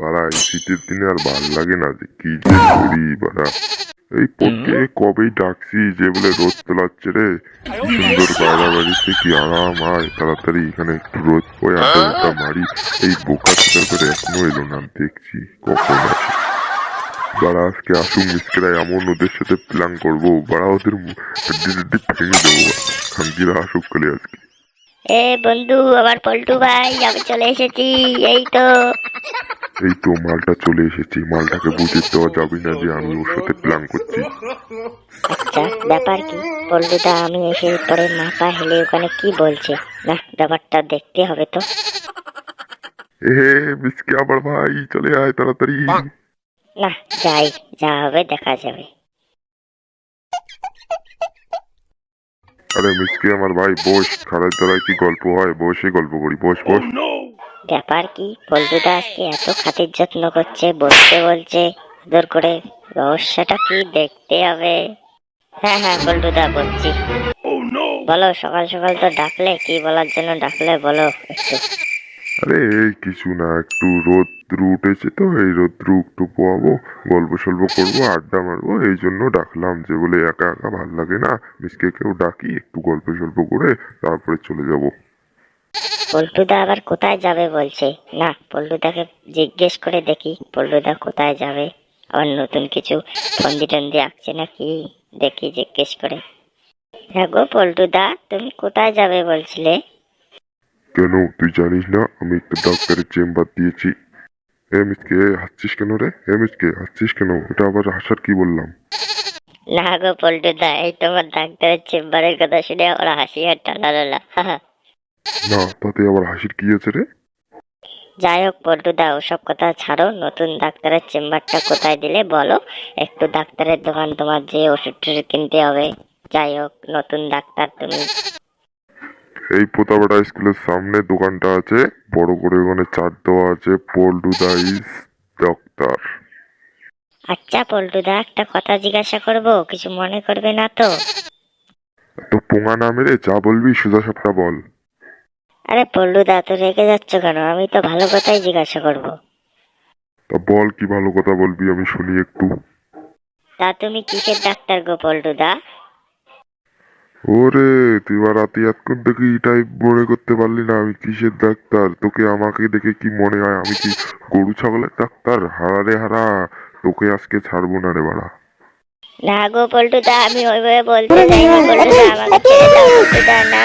বাড়া এই শীতের দিনে আর ভালো লাগে না যে কি যে করি বাড়া। এই পথে কবেই ডাকছি যে বলে রোদ তোলাচ্ছে রে। কি সুন্দর বাইরা বাড়িতে কি আরাম? আয় তাড়াতাড়ি এখানে একটু রোদ পয় আড্ডা মারি। এই বোকা ছোটার করে এখনও এলো না দেখছি কখন আসে। বাড়া আজকে আসুন মিসকেরা এমন ওদের সাথে প্ল্যান করব। বাড়া ওদের ভেঙে দেবো খানকিরা আসুক কালে আজকে। এ বন্ধু আমার পল্টু ভাই আমি চলে এসেছি এই তো। এই তো মালটা চলে এসেছি মালটাকে বুঝে দেওয়া যাবে না যে আমি ওর সাথে প্ল্যান করছি। আচ্ছা ব্যাপার কি? পল্টুদা আমি এসে পরে মাথা হেলে ওখানে কি বলছে? না ব্যাপারটা দেখতে হবে তো। এ মিসকে আবার ভাই চলে আয় তাড়াতাড়ি। না যাই যা হবে দেখা যাবে। আরে মিসকে আমার ভাই বস খারাপ দ্বারায় কি গল্প হয়? বসে গল্প করি বস বস। ব্যাপার কি? পল্টুদা আজকে এত খাতির যত্ন করছে বসতে বলছে আদর করে। রহস্যটা কি দেখতে হবে? হ্যাঁ হ্যাঁ পল্টুদা বলছি। বলো সকাল সকাল তো ডাকলে কি বলার জন্য ডাকলে বলো একটু। আরে এই কিছু না একটু রোদ্রু উঠেছে তো এই রোদ্রু একটু পোয়াবো গল্প সল্প করব আড্ডা মারবো এই জন্য ডাকলাম যে বলে একা একা ভালো লাগে না মিসকে কেউ ডাকি একটু গল্প সল্প করে তারপরে চলে যাব। পল্টুদা আবার কোথায় যাবে বলছে? না পল্টুদাকে জিজ্ঞেস করে দেখি পল্টুদা কোথায় যাবে। আবার নতুন কিছু ফন্দি টন্দি আঁকছে নাকি? দেখি জিজ্ঞেস করে। হ্যাঁ গো পল্টুদা তুমি কোথায় যাবে বলছিলে? কেন তুই জানিস না আমি একটা ডাক্তারের চেম্বার দিয়েছি। এ মিসকে হাসছিস কেন রে? এ মিসকে হাসছিস কেন? এটা আবার হাসার কি বললাম? না গো পল্টুদা এই তোমার ডাক্তারের চেম্বারের কথা শুনে ওরা হাসি আর টানালো না তাতে আবার হাসির কি আছে রে? যাই হোক পল্টুদা ওসব কথা ছাড়ো। নতুন ডাক্তারের চেম্বারটা কোথায় দিলে বলো? একটু ডাক্তারের দোকান তোমার যে ওষুধ টষুধ কিনতে হবে। যাই হোক নতুন ডাক্তার তুমি। এই পোতাবাড়া স্কুলের সামনে দোকানটা আছে। বড় করে ওখানে চার দেওয়া আছে। পল্টু দাইস ডাক্তার। আচ্ছা পল্টুদা একটা কথা জিজ্ঞাসা করব। কিছু মনে করবে না তো? তো পোঙা না মেরে যা বলবি সোজা সাপটা বল। আরে পল্টুদা তো রেগে যাচ্ছ কেন? আমি তো ভালো কথাই জিজ্ঞাসা করব। তা বল কি ভালো কথা বলবি আমি শুনি একটু। তা তুমি কিসের ডাক্তার গো পল্টুদা ওরে তুই এবার রাতে এতক্ষণ থেকে এটাই মনে করতে পারলি না আমি কিসের ডাক্তার? তোকে আমাকে দেখে কি মনে হয়? আমি কি গরু ছাগলের ডাক্তার? হারা রে হারা তোকে আজকে ছাড়বো না রে বাড়া। না গো পল্টুদা আমি ওইভাবে বলতে চাইনি পল্টুদা আমাকে ছেড়ে দাও পল্টুদা না।